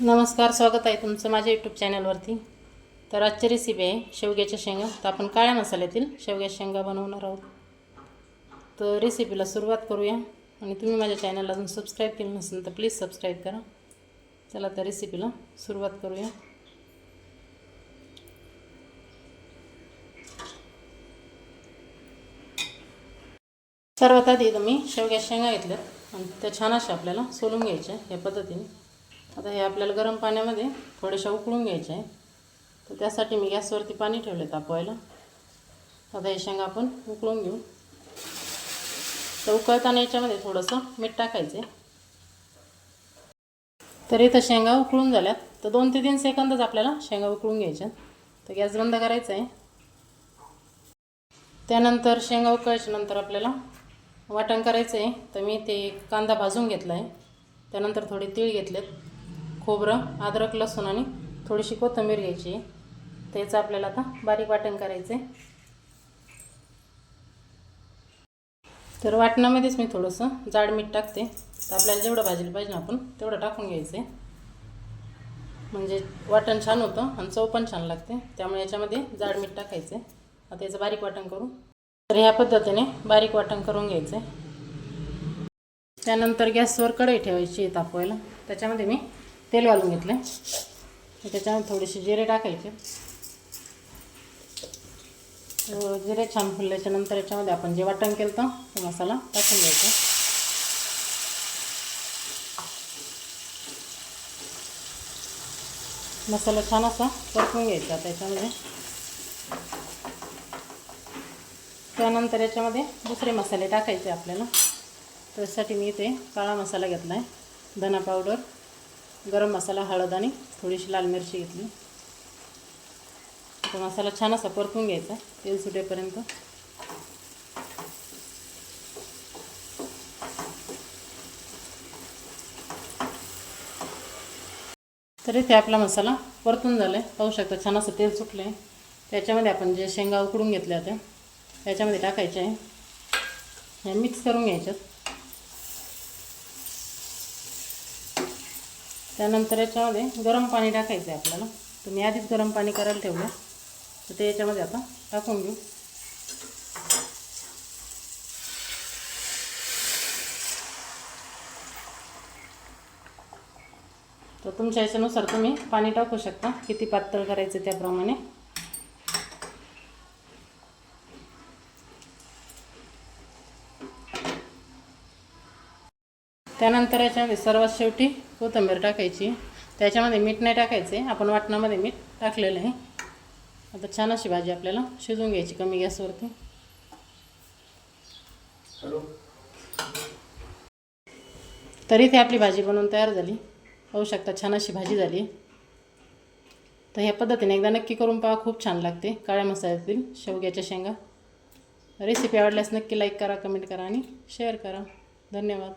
नमस्कार स्वागत आहे तुमचं माझ्या यूट्यूब चॅनलवरती तर आजची रेसिपी आहे शेवग्याच्या शेंगा. तर आपण काळ्या मसाल्यातील शेवग्याच्या शेंगा बनवणार आहोत. तर रेसिपीला सुरुवात करूया. आणि तुम्ही माझ्या चॅनलला अजून सबस्क्राईब केलं नसेल तर प्लीज सबस्क्राईब करा. चला तर रेसिपीला सुरुवात करूया. सर्वात आधी तुम्ही शेवग्या शेंगा घेतल्यात. आणि त्या छान अशा आपल्याला सोलून घ्यायच्या या पद्धतीने. आता हे आपल्याला गरम पाण्यामध्ये थोड्याशा उकळून घ्यायच्या आहे. तर त्यासाठी मी गॅसवरती पाणी ठेवले तापवायला. आता हे शेंगा आपण उकळून घेऊ. तर उकळताना याच्यामध्ये थोडंसं मीठ टाकायचं. आहे तर इथं शेंगा उकळून झाल्यात. तर दोन ते तीन सेकंदच आपल्याला शेंगा उकळून घ्यायच्या तर गॅस बंद करायचा आहे. त्यानंतर शेंगा उकळायच्या नंतर आपल्याला वाटण करायचं आहे. तर मी ते कांदा भाजून घेतला आहे. त्यानंतर थोडे तीळ घेतलेत. खोबरं अद्रक लसूण आणि थोडीशी कोथिंबीर घ्यायची. त्याचं आपल्याला आता बारीक वाटण करायचं आहे तर वाटणामध्येच मी थोडंसं जाड मीठ टाकते. तर आपल्याला जेवढं भाजीला पाहिजे ना आपण तेवढं टाकून घ्यायचं आहे म्हणजे वाटण छान होतं आणि चव पण छान लागते. त्यामुळे याच्यामध्ये जाड मीठ टाकायचं आहे आता याचं बारीक वाटण करू. तर ह्या पद्धतीने बारीक वाटण करून घ्यायचं आहे त्यानंतर गॅसवर कढई ठेवायची आहे तापवायला. त्याच्यामध्ये मी तेल घालून घेतलं आहे त्याच्यामध्ये थोडेसे जिरे टाकायचे. जिरे छान फुलल्याच्या नंतर याच्यामध्ये आपण जे वाटण केलं होतं तो मसाला टाकून घ्यायचा. मसाला छान असा परतून घ्यायचा त्याच्यामध्ये. त्यानंतर याच्यामध्ये दुसरे मसाले टाकायचे आपल्याला. त्यासाठी मी इथे काळा मसाला घेतला आहे धना पावडर गरम मसाला हळद आणि थोडीशी लाल मिरची घेतली. तो मसाला छान असा परतून घ्यायचा तेल सुटेपर्यंत. तर इथे आपला मसाला परतून झाला आहे पाहू शकता छान असं तेल सुटलं आहे त्याच्यामध्ये आपण जे शेंगा उकडून घेतल्या होत्या त्याच्यामध्ये टाकायचे आहे. हे मिक्स करून घ्यायच्यात. त्यानंतर याच्यामध्ये गरम पाणी टाकायचं आहे आपल्याला. तर मी आधीच गरम पाणी करायला ठेवलं तर ते याच्यामध्ये आता टाकून घेऊ. तर तुमच्या याच्यानुसार तुम्ही पाणी टाकू शकता. किती पातळ करायचं त्याप्रमाणे. त्यानंतर याच्यामध्ये सर्वात शेवटी कोथिंबीर टाकायची. त्याच्यामध्ये मीठ नाही टाकायचे. आपण वाटणामध्ये मीठ टाकलेलं आहे. आता छान अशी भाजी आपल्याला शिजवून घ्यायची कमी गॅसवरती. तरी ती आपली भाजी बनवून तयार झाली. पाहू शकता छान अशी भाजी झाली. तर ह्या पद्धतीने एकदा नक्की करून पहा खूप छान लागते. काळ्या मसाल्यातील शेवग्याच्या शेंगा. रेसिपी आवडल्यास नक्की लाईक करा कमेंट करा आणि शेअर करा. धन्यवाद.